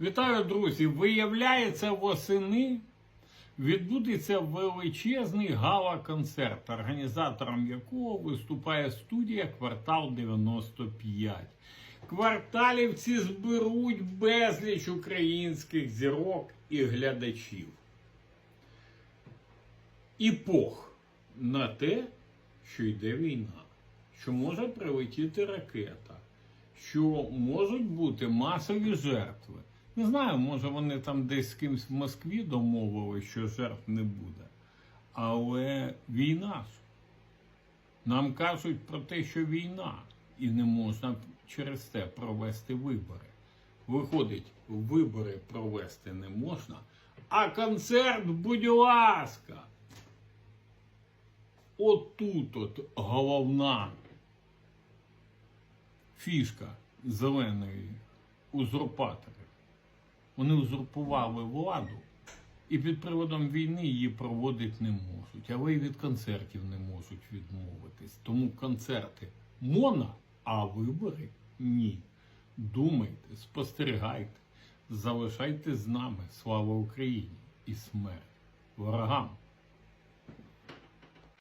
Вітаю, друзі! Виявляється, восени відбудеться величезний гала-концерт, організатором якого виступає студія Квартал 95. Кварталівці зберуть безліч українських зірок і глядачів. Іпох на те, що йде війна, що може прилетіти ракета, що можуть бути масові жертви. Не знаю, може вони там десь з кимсь в Москві домовили, що жертв не буде. Але війна ж. Нам кажуть про те, що війна, і не можна через це провести вибори. Виходить, вибори провести не можна, а концерт, будь ласка. Отут от головна фішка зеленої узурпаторів. Вони узурпували владу і під приводом війни її проводити не можуть, але й від концертів не можуть відмовитись. Тому концерти мона, а вибори ні. Думайте, спостерігайте, залишайте з нами. Слава Україні і смерть ворогам!